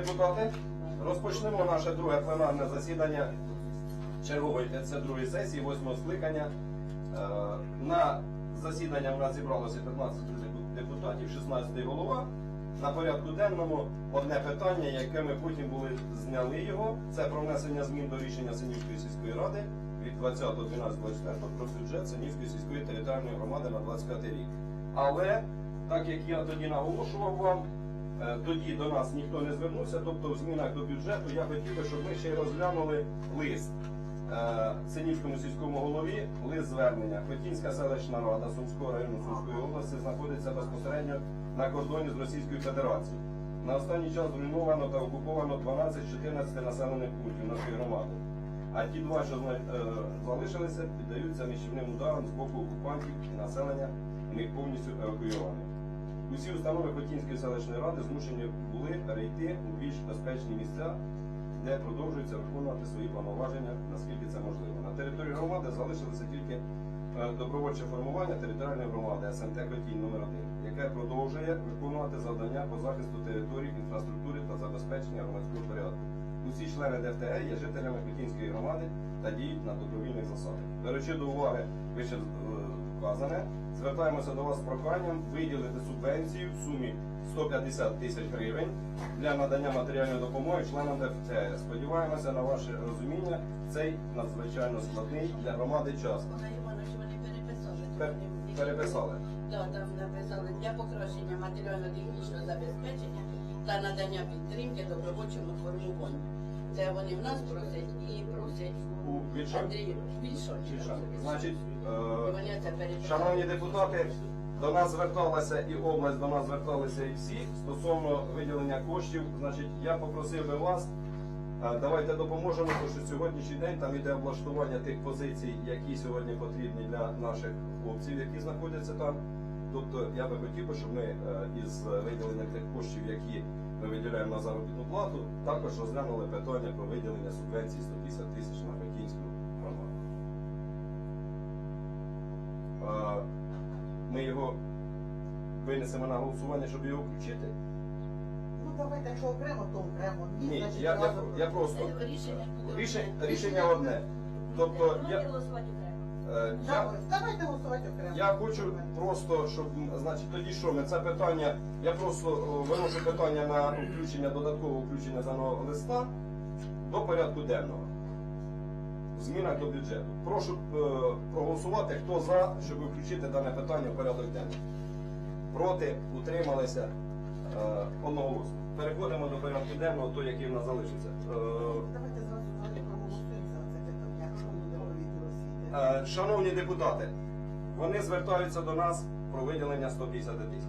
депутати, розпочнемо наше друге пленарне засідання чергової 52 сесії, 8 скликання. Е, На засідання в нас зібралося 15 депутатів, 16 голова. На порядку денному одне питання, яке ми потім були зняли його, це про внесення змін до рішення Синівської сільської ради від 20.12.24 про бюджет Синівської сільської територіальної громади на 25 рік. Але так як я тоді наголошував вам, е, тоді до нас ніхто не звернувся, тобто в змінах до бюджету я хотів би, щоб ми ще й розглянули лист е, Синівському сільському голові, лист звернення. Хотінська селищна рада Сумського району Сумської області знаходиться безпосередньо на кордоні з Російською Федерацією. На останній час зруйновано та окуповано 12-14 населених пунктів нашої громади. А ті два, що е, залишилися, піддаються нищівним ударам з боку окупантів і населення них повністю евакуйоване. Усі установи Хотінської селищної ради змушені були перейти у більш безпечні місця, де продовжуються виконувати свої повноваження, наскільки це можливо. На території громади залишилося тільки е, добровольче формування територіальної громади СНТ Хотінь номер 1 яке продовжує виконувати завдання по захисту територій, інфраструктури та забезпечення громадського порядку. Усі члени ДФТГ є жителями Хотінської громади та діють на добровільних засадах. Беручи до уваги вище е, вказане, звертаємося до вас з проханням виділити субвенцію в сумі 150 тисяч гривень для надання матеріальної допомоги членам ДФТГ. Сподіваємося на ваше розуміння цей надзвичайно складний для громади час. Пер- переписали. Так, там написали для покращення матеріально-технічного забезпечення та надання підтримки добровольчому формуванню. Це вони в нас просять і просять У? Андрію Більшоні. Значить, е, вони це. Шановні депутати, до нас зверталася і область, до нас зверталися і всі стосовно виділення коштів. Значить, я попросив би вас, е, давайте допоможемо, тому що сьогоднішній день там іде облаштування тих позицій, які сьогодні потрібні для наших хлопців, які знаходяться там. Тобто я би хотів щоб ми е, із виділенням тих коштів, які ми виділяємо на заробітну плату, також розглянули питання про виділення субвенції 150 тисяч на Хотінську громаду. Ми його винесемо на голосування, щоб його включити. Ну давайте, якщо окремо, то окремо. Ні, значить, я, я, разом. я просто Рішення рішення, одне. Тобто я, я, Давайте голосувати окремо. я хочу просто, щоб значить тоді що ми це питання. Я просто о, виношу питання на включення додаткового включення даного листа до порядку денного. В Змінах до бюджету. Прошу е, проголосувати, хто за, щоб включити дане питання в порядок денний. Проти утрималися е, одноголосно. Переходимо до порядку денного, той, який в нас залишиться. Е, Давайте зразу Шановні депутати, вони звертаються до нас про виділення 150 тисяч.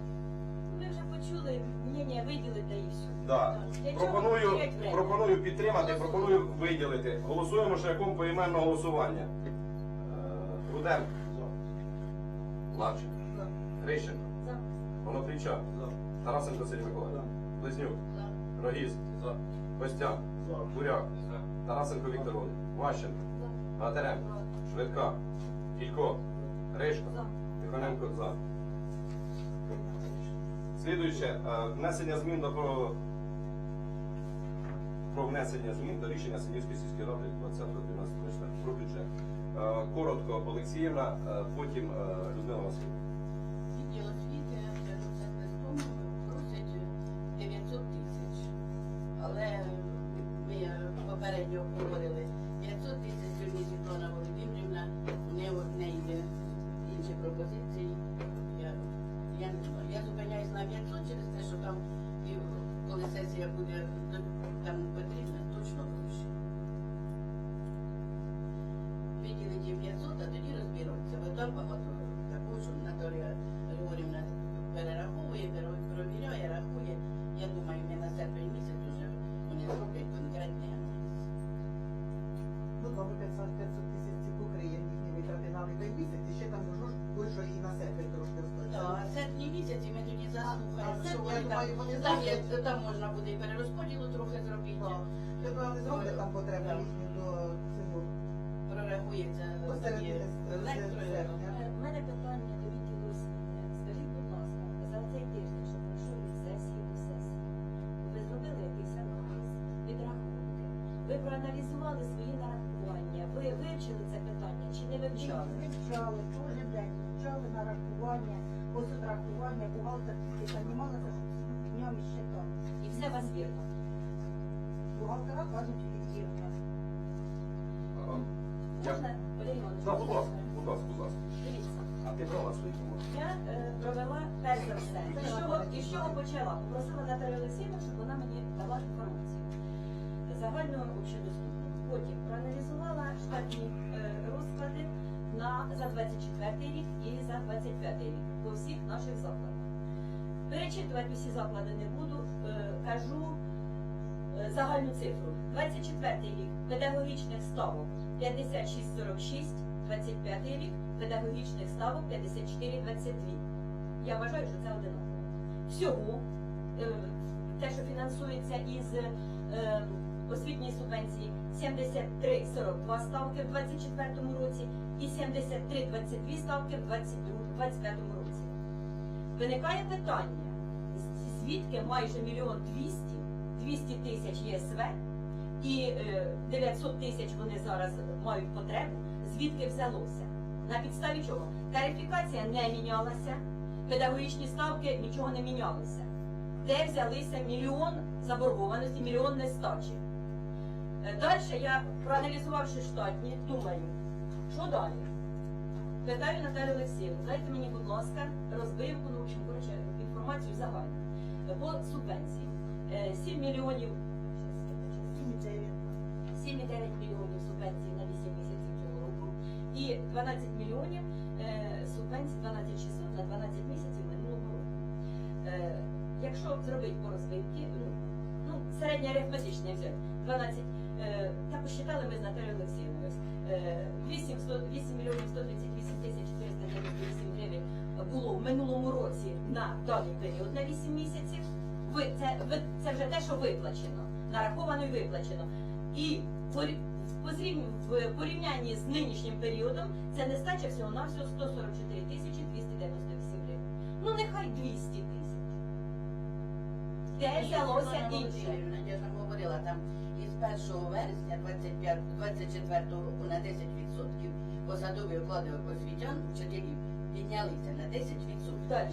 Ми вже почули мнення виділити і все. Да. Пропоную, пропоную підтримати, пропоную виділити. Голосуємо шляхом поіменного голосування. Е, Руденко. Лавченко. Грищенко. За. Тарасенко Сергій Миколаївич. Близнюк. Рогіз. Костян. Буряк. Тарасенко Віктор Володимирович. Ващенко. Гатаренко. Швидка. Кілько. Ришко. За. Тихоненко за. Слідуюче, е, внесення змін до про, про внесення змін до рішення Синівської сільської ради від 20.12.24 про бюджет. Е, Коротко Олексіївна, е, потім Людмила Васильівна. Проаналізували свої нарахування? Ви вивчили це питання чи не вивчали? Вивчали, кожен день вивчали нарахування, посудрахування, бухгалтер тільки займалася, щоб днями считали. І все вас вірно. Бухгалтера кажуть. Ага. Можна, Олег Іванович? Да, будь ласка, будь ласка, будь ласка. Дивіться. А ти брала свої помилки? Я е, провела перш за все. І з чого, і з чого почала? Попросила Наталію Олексіївну, щоб вона мені дала інформацію. Загальну общедоступну. Потім проаналізувала штатні е, розклади на, за 24 рік і за 25 рік по всіх наших закладах. Перечитувати усі заклади не буду, е, кажу е, загальну цифру. 24 рік педагогічних ставок 56,46, 25 рік педагогічних ставок 54,22. Я вважаю, що це одинаково. Всього те, що фінансується із освітньої субвенції 73,42 ставки в 24 році і 73,22 ставки в 25 році. Виникає питання, звідки майже мільйон 200, 200 тисяч ЄСВ і е, 900 тисяч вони зараз мають потребу, звідки взялося? На підставі чого? Тарифікація не мінялася, педагогічні ставки нічого не мінялося. Де взялися мільйон заборгованості, мільйон нестачі? Далі я, проаналізувавши штатні, думаю, що далі? Питаю Наталію Олексіївну, дайте мені, будь ласка, розбивку, ну, коротше, інформацію загальну. Е, По субвенції. Е, 7 мільйонів, щас, я вибачаюсь. 7,9 мільйонів субвенцій на 8 місяців цього року і 12 мільйонів е, субвенцій 12 600 на 12 місяців минулого року. Е, якщо зробити по розбивці, ну, ну середнє взяти, 12, е, та посчитали ми з Наталією Олексіївною, е, 8, 8 мільйонів 138 тисяч 498 гривень було в минулому році на даний період на 8 місяців. Ви, це, ви, це вже те, що виплачено, нараховано і виплачено. І в порівнянні з нинішнім періодом це нестача всього на всього 144 тисячі 298 гривень. Ну нехай 200 тисяч. Де взялося інше? Із 1 вересня 25, 24 року на 10% посадові оклади освітян вчителів піднялися на 10%. Далі.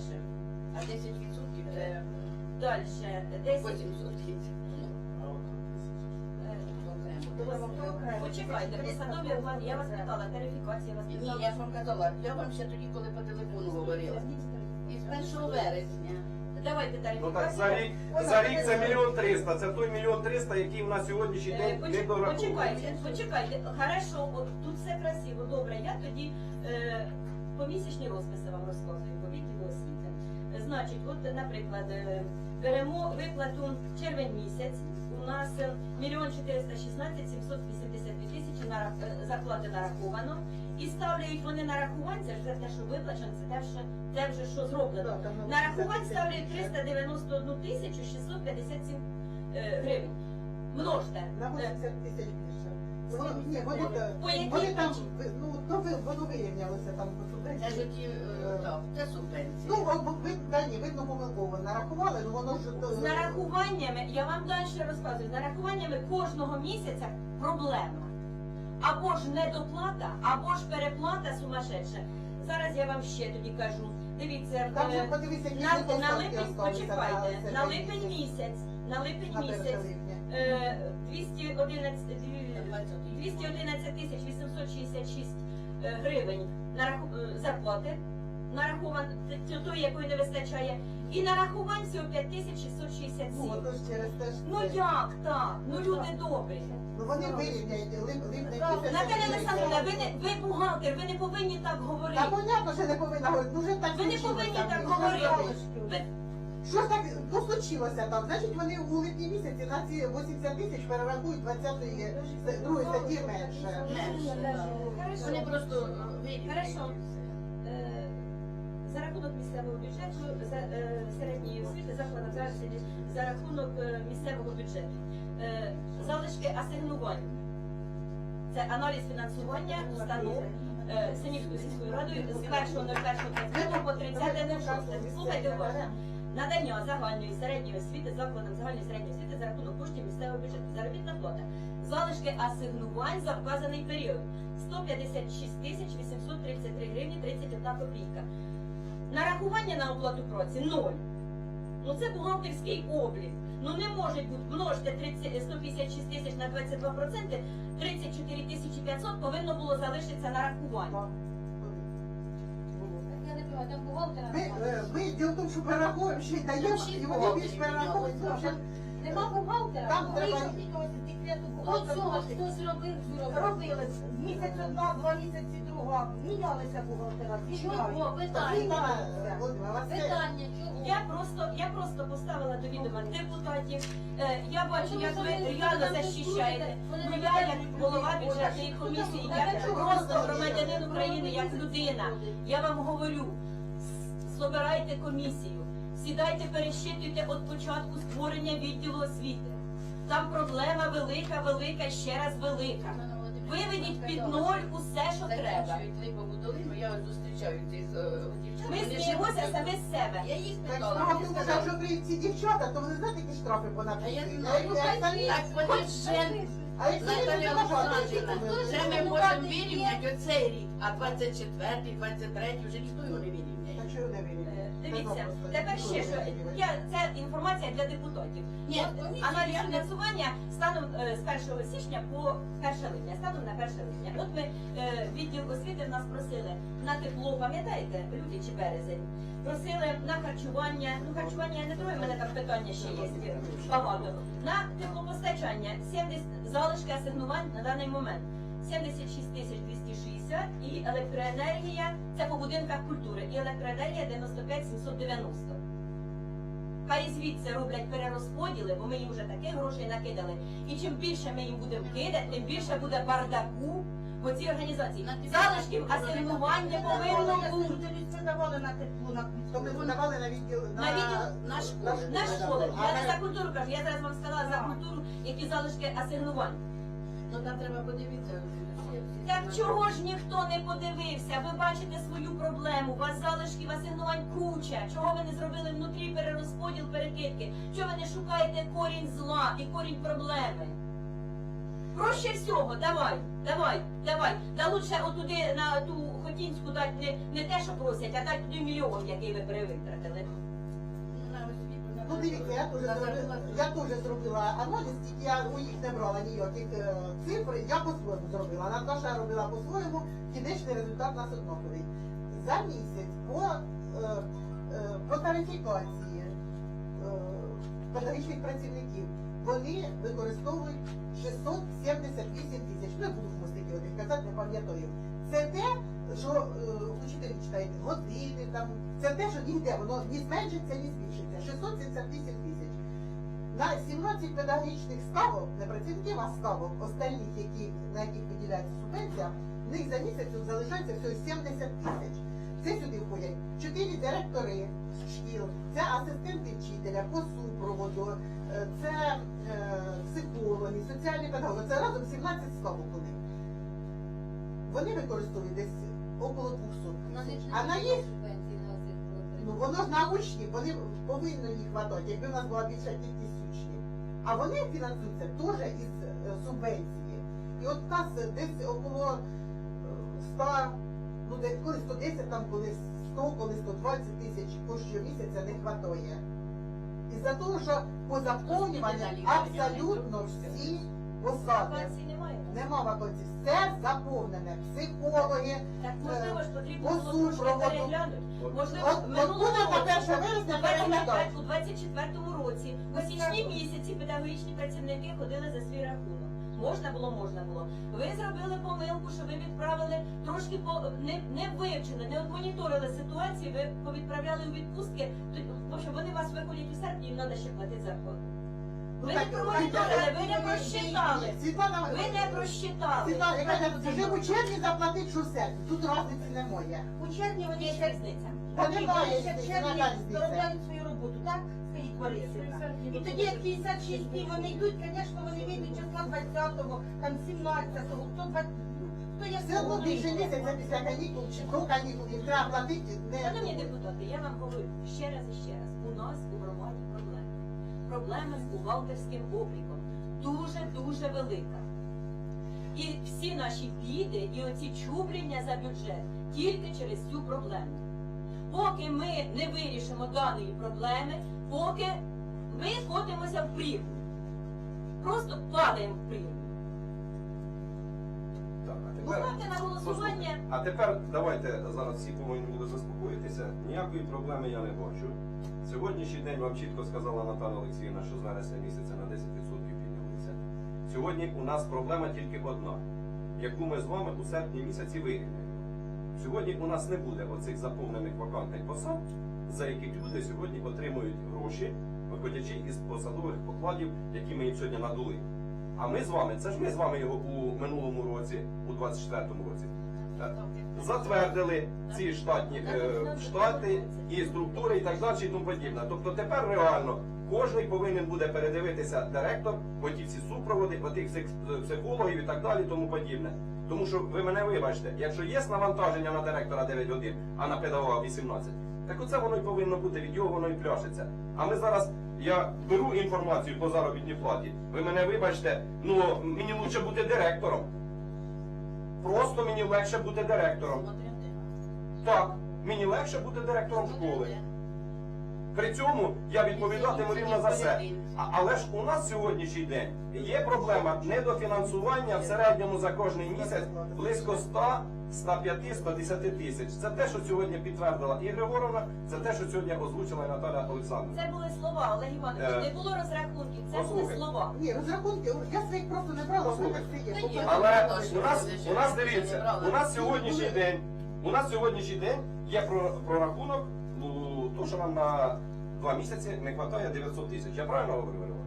А 10% це Далі. 10. 800. Е, Почекайте, посадові оклади. Я вас питала, тарифікація вас Ні, я ж вам казала, я вам ще тоді, коли по телефону говорила. Із 1 вересня. Давайте Ну так за рік, за рік це мільйон триста. Це той мільйон триста, який в нас сьогоднішній Е, день не поч- Почекайте, почекайте. Хорошо, от тут все красиво, добре. Я тоді е, помісячні розписи вам розказую по відділу освіти. Е, Значить, от, наприклад, е, беремо виплату червень місяць. У нас е, мільйон 416 782 тисячі на зарплати нараховано. І ставляють вони нарахувань, це ж за те, що виплачено, це те, що те вже що зроблено. Да, там на Нарахувань 80 ставлять 391 тисячу 657 е, гривень. Множте. На Е, 80 тисяч більше. Вони, ні, вони, По вони там, ну, то ви, воно вирівнялося там по Це ж субвенції. ті, е, так, це субвенції. Ну, або ви, да, ні, видно, помилково нарахували, ну воно ж... З нарахуваннями, я вам далі розказую, з нарахуваннями кожного місяця проблема. Або ж недоплата, або ж переплата сумасшедша. Зараз я вам ще тоді кажу. Дивіться, Там же е, подивіться, які на, на липень, осталися почекайте, на на липень місяць, на липень на 1 місяць липня. е, 211, дві- 20. 211 тисяч 866 е, гривень нараху... е, зарплати, нарахувань т- тої, якої не вистачає, і нарахувань всього 5 тисяч 667. Ну, ото через те ж... Ну це- як так? Ну люди добрі. Ну вони вирівняють, лип, липний місяць... Наталя Олександровна, ви не ви бухгалтер, ви не повинні так говорити. Та понятно, що не повинна говорити, ну вже так Ви не случилося, повинні там, так що говорити. Ви Що ж так ну, случилося там? Значить, вони у липні місяці на ці 80 тисяч перерахують 20-ї, з- другої статті менше. Менше, так. Вони просто е, вирівняють. Хорошо. За рахунок місцевого бюджету, за е, середньої освіти закладам зараз за рахунок е, місцевого бюджету. Е, Залишки асигнувань. Це аналіз фінансування установ Синівською сільською радою з 1.01.25 по 30.06. Слухайте уважно. надання загальної середньої освіти закладам загальної середньої освіти за рахунок коштів місцевого бюджету. Заробітна плата. Залишки асигнувань за вказаний період 156 тисяч 833 гривні 31 копійка. Нарахування на оплату праці ноль. Ну це бухгалтерський облік. Ну не може бути множте 30, 156 тисяч на 22 проценти, 34 тисячі 500 повинно було залишитися на рахування. Я не пам'ятаю, там бухгалтера Ми, немає. е, ми діло в тому, що перераховуємо ще й даємо, і вони більш перераховують. тому що Нема бухгалтера, Там треба- треба ось декрету бухгалтера. хто зробив, зробив. Робили місяць одна, два місяці друга. Мінялися бухгалтера. Чого? Питання. Питання чого? Я просто, я просто поставила до відома депутатів. Е, я бачу, як ви реально там захищаєте. Ну я як голова бюджетної комісії, як просто громадянин? України, як людина. Я вам говорю, собирайте комісію, сідайте, перещитуйте від початку створення відділу освіти. Там проблема велика, велика, ще раз велика. Виведіть під ноль усе, що треба. Я зустрічаю цих е, дівчат. Ми сміємося самі з себе. Я їх Так питала, вони тому, що якщо ці дівчата, то вони знаєте, які штрафи а я знаю, А так вони не бажають, Олександрівна, вже ми можемо вирівняти оцей рік, а 24-й, 23-й вже ніхто його не вирівняє. Дивіться, тепер ще що я це інформація для депутатів. Ні, От аналіз фінансування станом е, з 1 січня по 1 липня. Станом на 1 липня. От ми е, відділ освіти в нас просили на тепло, пам'ятаєте, люті чи березень. Просили на харчування. Ну харчування я не трою, в мене там питання ще є багато. На теплопостачання 70 залишки асигнувань на даний момент. 76 тисяч 260 і електроенергія, це по будинках культури, і електроенергія 95 790. Хай звідси роблять перерозподіли, бо ми їм вже таких грошей накидали. І чим більше ми їм будемо кидати, тим більше буде бардаку по цій організації. Залишків асигнувань не повинно бути. Це давали на тепло, на культуру. подавали на відділ На відділ- на школи. На школи. Я не на- за культуру кажу, я зараз вам сказала за культуру, які залишки асигнувань. Ну там треба подивитися. Так чого ж ніхто не подивився? Ви бачите свою проблему, у вас залишків асигнувань куча. Чого ви не зробили внутрі перерозподіл, перекидки? Чого ви не шукаєте корінь зла і корінь проблеми? Проще всього, давай, давай, давай. Да лучше отуди на ту Хотінську дати не, не те, що просять, а дати туди мільйон, який ви перевитратили. На Ну я теж зробила, я теж зробила аналіз, тільки я у їх не брала ніяких е, цифр, я по-своєму зробила. Наташа робила по-своєму, кінечний результат нас однаковий. За місяць по, е, е, по тарифікації педагогічних працівників вони використовують 678 тисяч. Не буду ж стільки казати, не пам'ятаю. Це те, що е, учителі читають години, там, це те, що ніде, воно ні зменшиться, ні збільшиться. 678 тисяч. На 17 педагогічних ставок, не працівників, а ставок, остальних, які, на яких виділяється субвенція, в них за місяць залишається всього 70 тисяч. Це сюди входять 4 директори шкіл, це асистенти вчителя по супроводу, е, це е, психологи, соціальні педагоги. Це разом 17 ставок у них. Вони використовують десь около 200 тисяч. А на їх Ну воно ж на учнів, вони повинні їх хватати, якби в нас була більша кількість учнів. А вони фінансуються теж із е, субвенції. І от у нас десь около е, 100, ну десь коли 110, там коли 100, коли 120 тисяч коштів місяця не вистачає. Із-за того, що по заповнюванню абсолютно всі посади. Нема вакансій, все заповнене. Психологи, Так можливо ж потрібно по було трошки супроводу. переглянути. Можливо, От- от минулого буде на року, 1 вересня переглядати. у 24-му році, у січні місяці педагогічні працівники ходили за свій рахунок. Можна було, можна було. Ви зробили помилку, що ви відправили трошки по не, не вивчили, не моніторили ситуацію. Ви повідправляли у відпустки. То- В общем, вони вас виходять у серпні, їм треба ще платити зарплату. Ви не промоніторили, ви не просчитали. Світлана, Ви не просчитали. Світлана, яка каже, вже в червні заплатить що все. Тут разниці немає. У червні вони Є різниця. Та немає ще в різниці, червні різниця? доробляють свою роботу, так? Скажіть, Борисівна. І тоді як 56 днів вони йдуть, звісно, вони вийдуть числа 20-го, там 17-го, хто 20, Хто я Все одно більше ніколи. місяця після канікул чи до канікул їм треба платити Шановні депутати, я вам говорю ще раз і ще раз. У нас у громаді Проблема з бухгалтерським обліком дуже-дуже велика. І всі наші біди і оці чубріння за бюджет тільки через цю проблему. Поки ми не вирішимо даної проблеми, поки ми котимося в прірву. Просто падаємо в прірву. Так, а Ну, тепер... ставте на голосування. А тепер давайте зараз всі повинні були заспокоїтися. Ніякої проблеми я не бачу. Сьогоднішній день вам чітко сказала Наталя Олексіївна, що з вересня місяця на 10% піднялися. Сьогодні у нас проблема тільки одна, яку ми з вами у серпні місяці вирівняємо. Сьогодні у нас не буде оцих заповнених вакантних посад, за яких люди сьогодні отримують гроші, виходячи із посадових покладів, які ми їм сьогодні надули. А ми з вами, це ж ми з вами його у минулому році, у 24-му році, затвердили ці штатні е, штати і структури і так далі і тому подібне. Тобто тепер реально кожен повинен буде передивитися директор, оті всі супроводи, отих психологів і так далі, і тому подібне. Тому що ви мене вибачте, якщо є навантаження на директора 9 годин, а на педагога 18, так оце воно й повинно бути, від його воно і пляшеться. А ми зараз, я беру інформацію по заробітній платі, ви мене вибачте, ну мені лучше бути директором. Просто мені легше бути директором. Так, мені легше бути директором школи. При цьому я відповідатиму рівно за все. Але ж у нас сьогоднішній день є проблема недофінансування в середньому за кожний місяць близько 100, 105, 110 тисяч. Це те, що сьогодні підтвердила і Григоровна, це те, що сьогодні озвучила і Наталя Олександрівна. Це були слова, Олег Іванович, Е, не було розрахунків, це були послухай. слова. Ні, розрахунки, я своїх просто не брала, Послухай. вони всі є. Та ні, Але у нас, у нас дивіться, у нас сьогоднішній день, у нас сьогоднішній день є про- прорахунок, ну, то, що нам на два місяці не вистачає 900 тисяч. Я правильно говорю? Григорівна?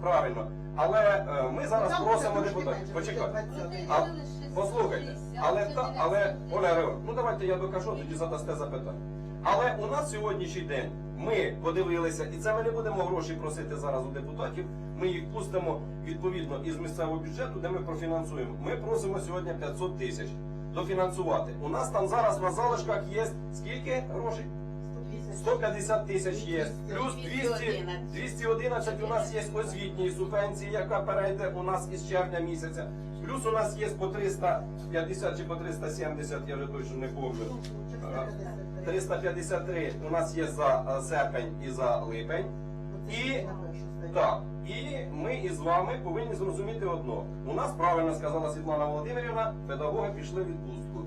Правильно. Але е, ми зараз просимо депутатів. менше, Почекай. буде 20. А, Послухайте, але та, але Оля Григорівна, ну давайте я докажу, тоді задасте запитання. Але у нас сьогоднішній день ми подивилися, і це ми не будемо гроші просити зараз у депутатів. Ми їх пустимо відповідно із місцевого бюджету, де ми профінансуємо. Ми просимо сьогодні 500 тисяч дофінансувати. У нас там зараз на залишках є скільки грошей? 150 тисяч є. Плюс 200, 211 у нас є освітньої субвенції, яка перейде у нас із червня місяця. Плюс у нас є по 350 чи по 370, я вже точно не пам'ятаю. 353 у нас є за е, серпень і за липень. І так, і із вами повинні зрозуміти одно. У нас правильно сказала Світлана Володимирівна, педагоги пішли в відпустку.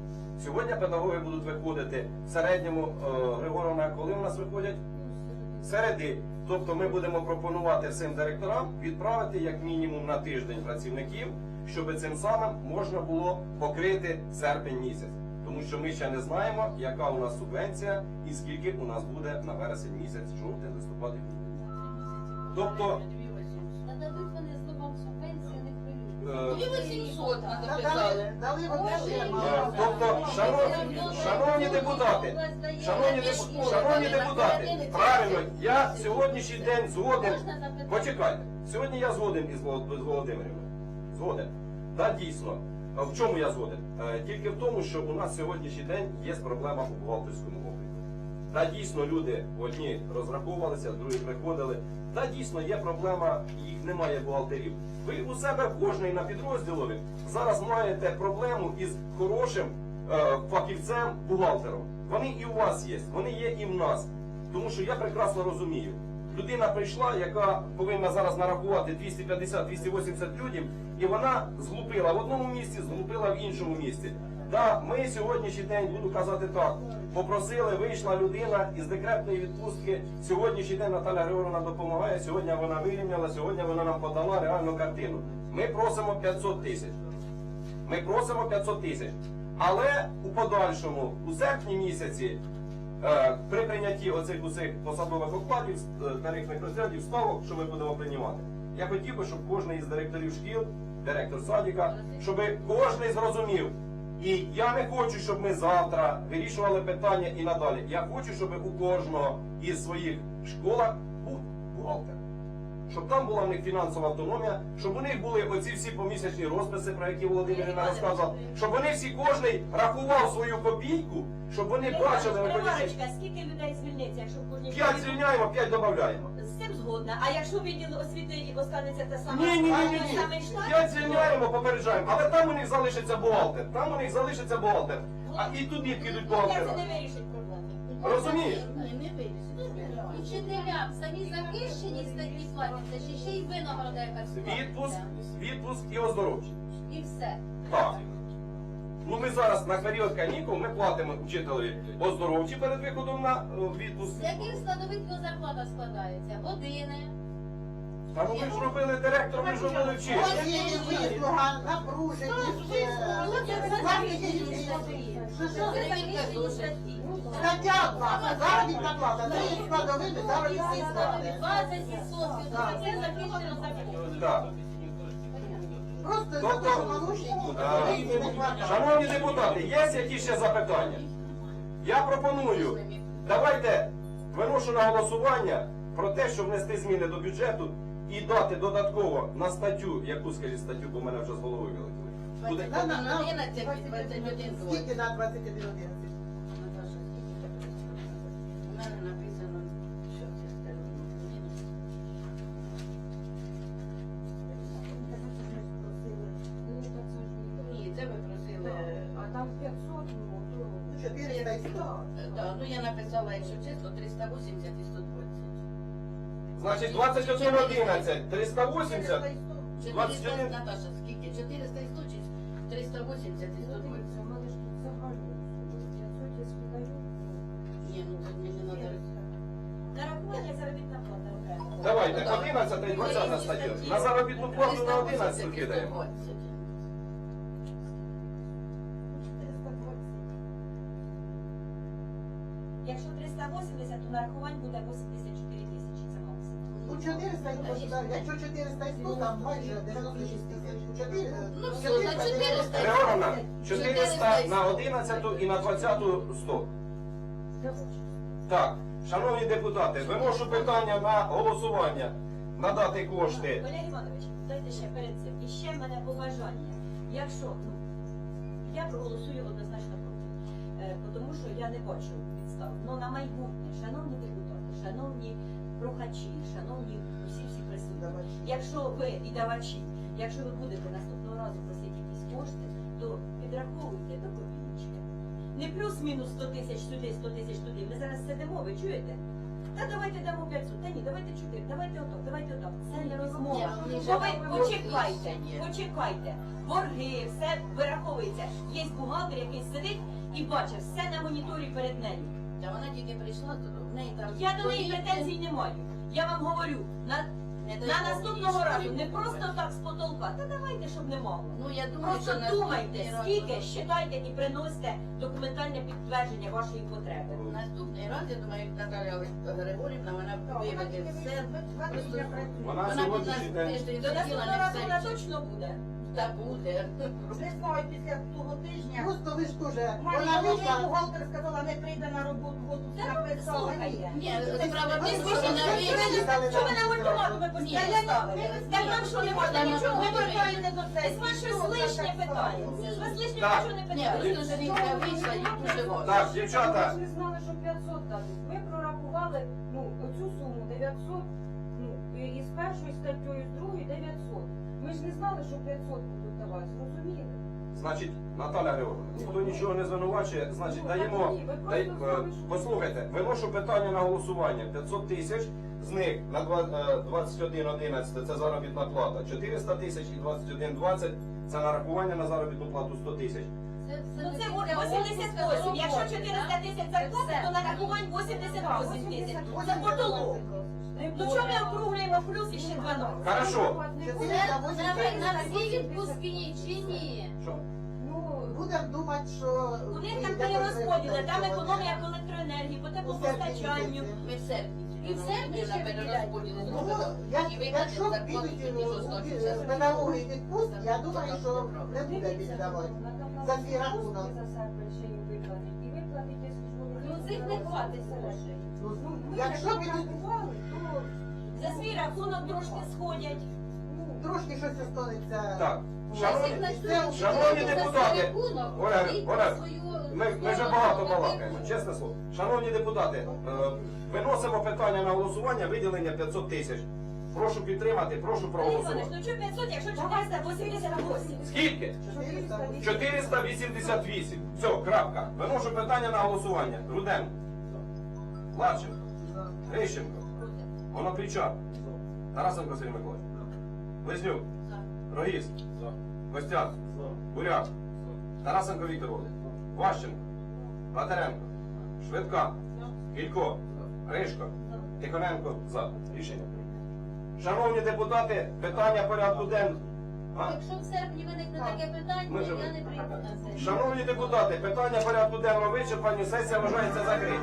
Сьогодні педагоги будуть виходити в середньому е, Григоровна, коли у нас виходять? Середи. Тобто ми будемо пропонувати всім директорам відправити як мінімум на тиждень працівників, щоб цим самим можна було покрити серпень місяць. Тому що ми ще не знаємо, яка у нас субвенція і скільки у нас буде на вересень місяць, жовтень, листопад і. Тобто- Е, 800 надо Дали, писали. дали вони ще Е. Тобто, шановні, шановні депутати, шановні, шановні депутати, правильно, я сьогоднішній день згоден. Почекайте, сьогодні я згоден із Волод- з Володимирівною. Згоден. Так, дійсно. А В чому я згоден? Е, Тільки в тому, що у нас сьогоднішній день є проблема у бухгалтерському обліку. Та дійсно люди одні розраховувалися, другі приходили. Та дійсно є проблема, їх немає бухгалтерів. Ви у себе кожний на підрозділові зараз маєте проблему із хорошим е, фахівцем бухгалтером. Вони і у вас є, вони є і в нас. Тому що я прекрасно розумію. Людина прийшла, яка повинна зараз нарахувати 250-280 людям, і вона зглупила в одному місці, зглупила в іншому місці. Да, ми сьогоднішній день буду казати так. Попросили, вийшла людина із декретної відпустки. Сьогоднішній день Наталя Григорівна допомагає. Сьогодні вона вирівняла, сьогодні вона нам подала реальну картину. Ми просимо 500 тисяч. Ми просимо 500 тисяч. Але у подальшому, у серпні місяці, е, при прийнятті оцих усіх посадових окладів, е, тарифних розрядів, ставок, що ми будемо приймати, я хотів би, щоб кожен із директорів шкіл, директор садика, щоб кожен зрозумів. І я не хочу, щоб ми завтра вирішували питання і надалі. Я хочу, щоб у кожного із своїх школах був бухгалтер. щоб там була в них фінансова автономія, щоб у них були оці всі помісячні розписи, про які Володимирівна розказував, щоб вони всі кожний рахував свою копійку, щоб вони бачили скільки людей звільниться, якщо в кожній П'ять школі- звільняємо, п'ять додаємо. З цим згодна. А якщо відділ освіти останеться те саме, Ні, ні, ні, ні, ні. самий штат, П'ять звільняємо, попереджаємо, але там у них залишиться бухгалтер. Там у них залишиться бухгалтер. А і туди підуть як це не вирішить проблему? Розумієш? Не вирішить. Учителям самі захищені статті платяться, чи ще й винагорода якась Відпуск, платиться. відпуск і оздоровчі. І все. Так. Ми зараз на період канікул ми платимо вчителеві оздоровчі перед виходом на е, відпуск. З яких складових його зарплата складається? Години. Та ну ви ж робили директор, ви ж робили вчителя. Осінні вислуга, напруженість. Стаття 2, заробітна плата, це є складовими заробітної плати. 20%. Це захищено законом. Просто за Тобто. Шановні депутати, є якісь ще запитання? Я пропоную, давайте виношу на голосування про те, щоб внести зміни до бюджету і дати додатково на статтю, яку скажіть статтю, бо в мене вже з голови вилетіли. Буде- На- на- на- 11, 21, Скільки на 21 11? Да, ну я написала, якщо чесно, 380 і 120. Значить, 21 11, 380, 400, 21. Наташа, скільки? 400 і 100 чи 380 і 120? Дивіться, в тут загально. 500 я скидаю. Ні, ну це мені треба. Нарахування заробітна плата окремо. Давайте, 11 і 20 стаття. На заробітну плату на 11 кидаємо. 320. 400 і 100, якщо 400 і 100, там майже 96 тисяч. 4, Ну, все, за 400. Григорівна, 400 на 11 і на 20 100. Так, шановні депутати, виношу питання на голосування надати кошти. Олег Іванович, дайте ще перед цим. І ще в мене побажання. Якщо ну, я проголосую однозначно проти, е, тому що я не бачу підстав. Ну на майбутнє, шановні депутати, шановні прохачі, шановні усі всі Якщо ви і давачі, якщо ви будете наступного разу просити якісь кошти, то підраховуйте до копійки. Не плюс-мінус 100 тисяч сюди, 100 тисяч туди. Ми зараз сидимо, ви чуєте? Та давайте дамо 500, та ні, давайте 4, давайте отак, давайте отак. Це не розмова. Бо ви почекайте, почекайте. Борги, все вираховується. Є бухгалтер, який сидить і бачить все на моніторі перед нею. Та вона тільки прийшла, то в неї там... Я до неї претензій не маю. Я вам говорю, на, на наступного разу не просто так з потолка. Та давайте, щоб не мало. Ну, я думаю, Просто на думайте, скільки, считайте і приносите документальне підтвердження вашої потреби. Наступний раз, я думаю, Наталя Григорівна, вона виведе все. Вона сьогодні тиждень До наступного разу вона точно буде. Та буде. Не знаю, після того тижня. Просто ви ж дуже, вона вийшла, бухгалтер сказала, не прийде на роботу, от написала. Ні, справа в Ви тому, ж що ви на ультиматуми постійно Ні. Так нам що не можна нічого ні. повертаєте до Це це? З вас щось лишнє питання. З вас лишнє Так. нічого не Ні, жінка вийшла і дуже важко. Так, Ми дівчата, ж не знали, що 500 дадуть. Ми прорахували ну, оцю суму 900, ну, і- і з першою статтею, з другою 900. Ми ж не знали, що 500 будуть давати, зрозуміли? значить, Наталя Григорівна, ніхто нічого не звинувачує, значить, Ну, даємо. ні, ви дай- е. Послухайте, виношу питання на голосування. 500 тисяч, з них на два- е, 21.11 це заробітна плата, 400 тисяч і 21.20 це нарахування на заробітну плату 100 тисяч. Ну це 88. Якщо 400 тисяч зарплати, то нарахувань 88 тисяч. Це потолок. Ну чого ми округлюємо плюс еще ще 12? Хорошо. Це на, на всі відпускні чи ні? Що? Ну, Будемо думати, що... У них там перерозподіли, там економія в електроенергії, по теплопостачанню. Ми в серпні. І в серпні ще перерозподіли Ну, як- якщо підуть тільки за у- у- педагоги відпустять, я думаю, що не буде віддавати. За свій рахунок. Ну, цих не хватить грошей. Ну, Ну, Якщо підуть За свій рахунок трошки сходять. Трошки щось останеться. Так, шановні, шановні депутати, Оля, Оля, ми, ми вже багато балакаємо, чесне слово. Шановні депутати, е, виносимо питання на голосування, виділення 500 тисяч. Прошу підтримати, прошу проголосувати. ну чого 500, якщо 488? Скільки? 488. Все, крапка. Виношу питання на голосування. Руденко. Ларченко. Грищенко. Онопричак. Тарасенко Сергій Миколаївич. Близнюк. Рогіс. Костяк. Буряк. Тарасенко Віктор Володимирович. Ващенко. Латеренко. Швидка. Кілько. Ришко. Тихоненко. За. Рішення. Шановні депутати, питання порядку денного. А? Якщо в серпні виникне таке питання, Ми я не прийду на це. Шановні депутати, питання порядку денного вичерпані, сесія вважається закритою.